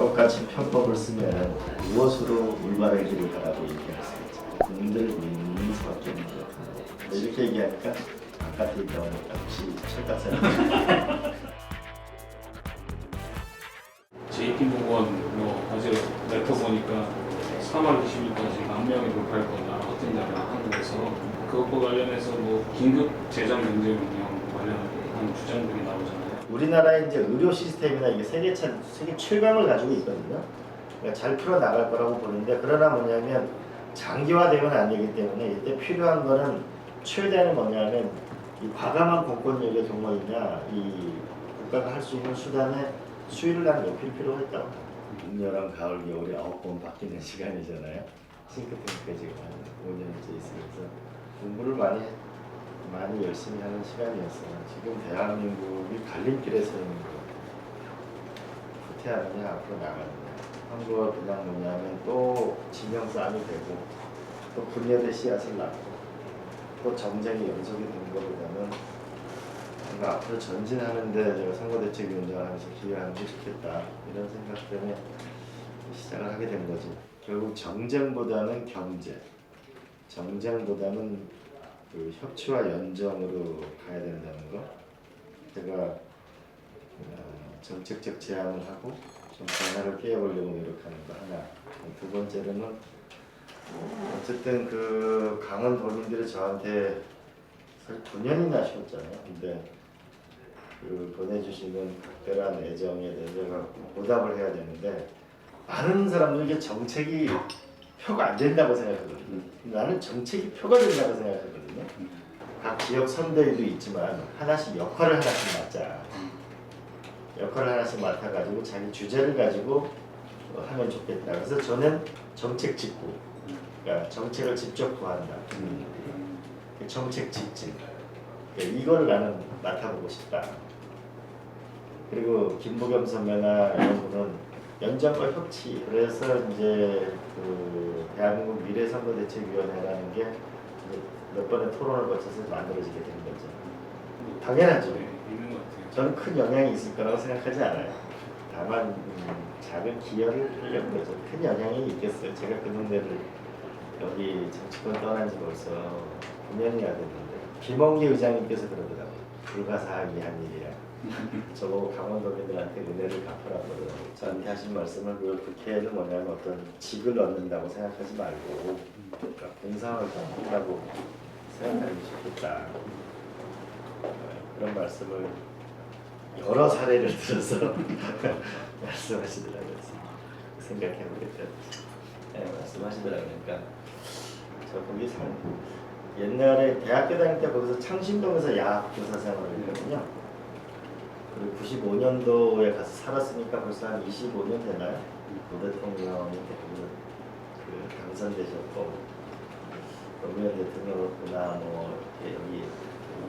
똑같이 편법을 쓰면 무엇으로 올바른 길을 가라고 얘기할 수 있죠. 흔들고 있는 수밖에 없는 것 같은데. 이렇게 얘기하니까 바깥에 있다 보니까 혹시 JP보건 뭐 어제 레터 보니까 3월 20일까지 만 명이 돌파할 거다. 어떤 나라 한국에서? 그것과 관련해서 뭐 긴급 재정 경제 운영 관련한 주장들이 나오잖아요. 우리나라의 이제 의료 시스템이나 이게 세계 차, 세계 최강을 가지고 있거든요. 그러니까 잘 풀어 나갈 거라고 보는데 그러나 뭐냐면 장기화되면 안 되기 때문에 이때 필요한 거는 최대한은 뭐냐면 이 과감한 공권력의 경우이냐 이 국가가 할 수 있는 수단의 수위를 난 높일 필요가 있다고. 여름, 가을, 겨울이 아홉 번 바뀌는 시간이잖아요. 싱크탱크가 지금 한 5년째 있으면서 공부를 많이 했- 많이 열심히 하는 시간이었어요. 지금 대한민국이 갈림길에 서 있는 거. 후퇴하느냐 앞으로 나가느냐. 한국은 그냥 뭐냐면 또 진영 싸움이 되고 또 분열의 씨앗을 낳고 또 정쟁이 연속이 되는 것보다는 뭔가 앞으로 전진하는데 제가 선거대책위원장을 하면서 기여하는 게 좋겠다 이런 생각 때문에 시작을 하게 된 거지. 결국 정쟁보다는 경제, 정쟁보다는 그 협치와 연정으로 가야 된다는 거. 제가 어, 정책적 제안을 하고 좀 변화를 깨워보려고 노력하는 거 하나. 두 번째로는 어쨌든 그 강원도민들이 저한테 사실 9년이나 쉬었잖아요. 근데 그 보내주시는 각별한 애정에 대해서 보답을 해야 되는데 많은 사람들이 이게 정책이 표가 안 된다고 생각하거든요. 나는 정책이 표가 된다고 생각하거든요. 각 지역 선대위도 있지만 하나씩 역할을 하나씩 맡자. 역할을 하나씩 맡아가지고 자기 주제를 가지고 어, 하면 좋겠다. 그래서 저는 정책 직구, 그러니까 정책을 직접 구한다. 정책 직진. 그러니까 이걸 나는 맡아보고 싶다. 그리고 김부겸 선배나 이런 분은 연정과 협치. 그래서 이제 그 대한민국 미래선거대책위원회라는 게 몇 번의 토론을 거쳐서 만들어지게 된 거죠. 당연하죠. 네, 있는 것 같아요. 저는 큰 영향이 있을 거라고 생각하지 않아요. 다만 음, 작은 기여를 하려는 거죠. 큰 영향이 있겠어요. 제가 그 동네를 여기 정치권 떠난 지 벌써 9년이나 됐는데 김원기 의장님께서 그러더라고요. 불가사의한 일이야. 저보고 강원도민들한테 은혜를 갚으라고 그러더라고요. 저한테 하신 말씀을 그 국회에는 뭐냐면 어떤 직을 얻는다고 생각하지 말고 그러니까 공상을 한다고 생각하는 게 좋겠다. 어, 그런 말씀을 여러 사례를 들어서 말씀하시더라고요. 생각해 보겠다. 네, 말씀하시더라고요. 그러니까 저 거기 살 옛날에 대학교 다닐 때 거기서 창신동에서 야학 교사 생활을 했거든요. 그리고 95년도에 가서 살았으니까 벌써 한 25년 되나요? 고 대통령이 그, 그 당선되셨고 노무현 대통령으로구나 뭐 여기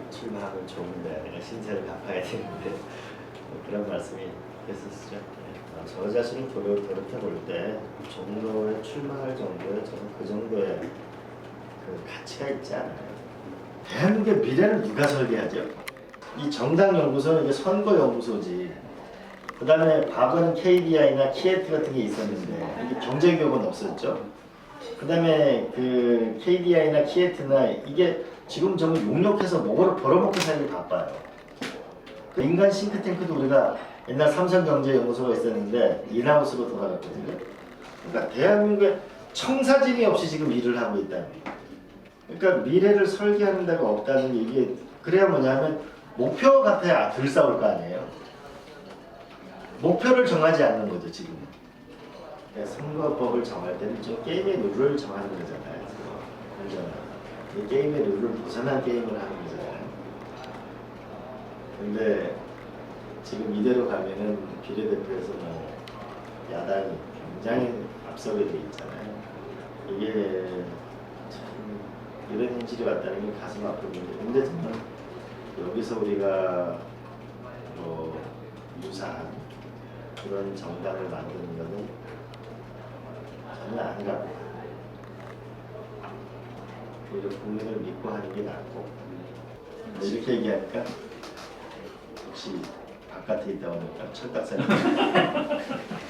출마하면 좋은데 내가 신세를 갚아야 되는데 뭐 그런 말씀이 했었죠. 네. 아, 저 자신을 돌이켜 볼때 종로에 출마할 정도의 저는 그 정도의 그 가치가 있지 않아요. 대한민국의 미래를 누가 설계하죠? 이 정당 연구소는 이제 선거 연구소지. 그 다음에 과거는 KDI나 키에트 같은 게 있었는데 이게 경제교육은 없었죠. 그 다음에 그 KDI나 키에트나 이게 지금 전부 용역해서 뭐를 벌어먹고 살기 바빠요. 그 인간 싱크탱크도 우리가 옛날 삼성경제연구소가 있었는데 인하우스로 돌아갔거든요. 그러니까 대한민국에 청사진이 없이 지금 일을 하고 있다는 거예요. 그러니까 미래를 설계하는 데가 없다는 게 이게 그래야 뭐냐면 목표 같아야 덜 싸울 거 아니에요. 목표를 정하지 않는 거죠 지금. 그러니까 선거법을 정할 때는 좀 게임의 룰을 정하는 거잖아요. 이 게임의 룰을 벗어난 게임을 하는 거잖아요. 근데 지금 이대로 가면은 비례대표에서 뭐 야당이 굉장히 앞서게 돼 있잖아요. 이게 참 이런 현실이 왔다는 게 가슴 아픈 건데 근데 정말 여기서 우리가 뭐 유사한 그런 정당을 만드는 저는 안 가고 오히려 국민을 믿고 하는 게 낫고 이렇게 얘기하니까 혹시 바깥에 있다 보니까 철딱서니